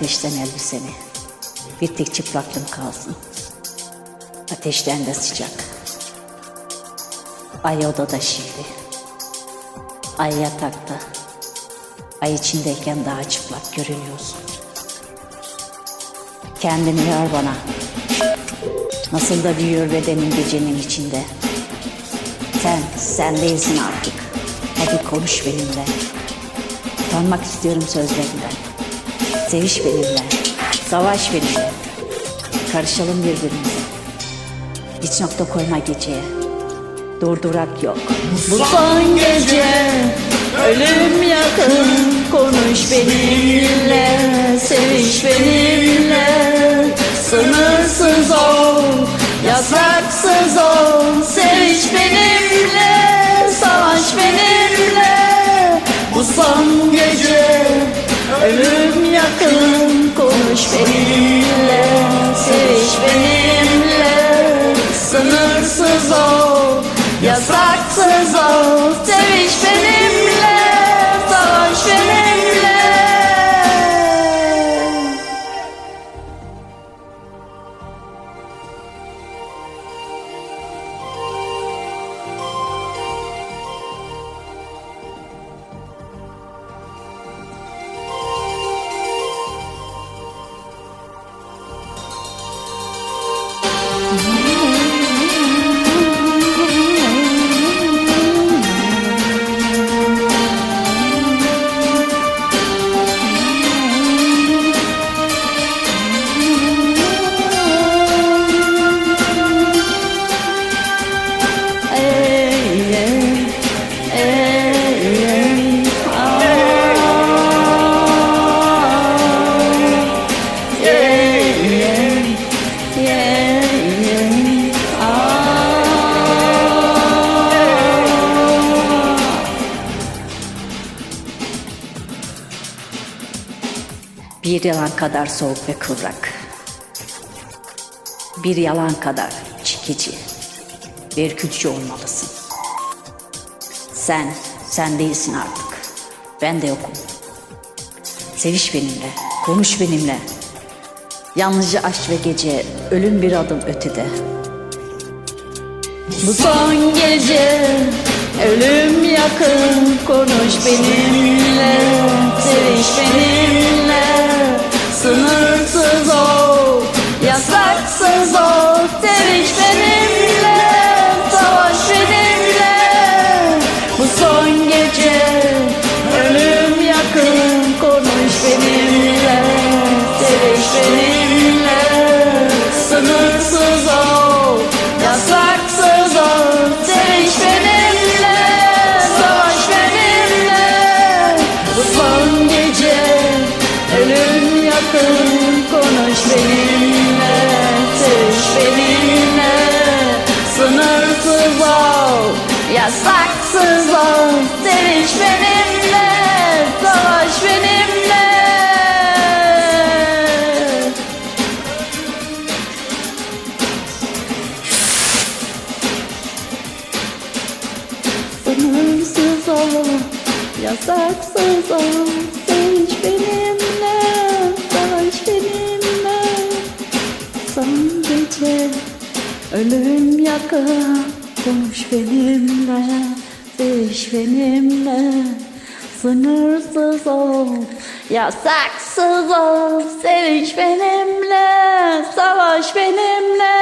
ateşten elbiseni. Bir tek çıplaklığım kalsın. Ateşten de sıcak. Ay odada şimdi. Ay yatakta. Ay içindeyken daha çıplak görünüyorsun. Kendini ver bana. Nasıl da büyüyor bedenin gecenin içinde. Sen, sen değilsin artık. Hadi konuş benimle. Utanmak istiyorum sözlerinden. Seviş benimle. Savaş benimle. Karışalım birbirimize. Hiç nokta koyma geceye. Durdurak yok. Bu son gece ölüm yakın Konuş benimle, seviş benimle Sınırsız ol, yasaksız ol Seviş benimle, savaş benimle Bu son gece ölüm yakın Konuş benimle, seviş benimle. Sınırsız ol, Bir yalan kadar soğuk ve kıvrak. Bir yalan kadar çekici ürkütücü olmalısın. Sen, sen değilsin artık. Ben de yokum. Seviş benimle, konuş benimle. Yalnızca aşk ve gece, ölüm bir adım ötede. Bu son gece ölüm yakın konuş benimle seviş benimle sınırsız ol. Yasaksız ol. Seviş benimle savaş benimle. Bu son gece ölüm yakın. Konuş benimle seviş benimle. Sınırsız ol. Yasaksız ol. Seviş benimle Sınırsız ol, yasaksız ol Seviş benimle, savaş benimle. Son gece ölüm yakın. Konuş benimle, seviş benimle. Sınırsız ol, yasaksız ol. Seviş benimle, savaş benimle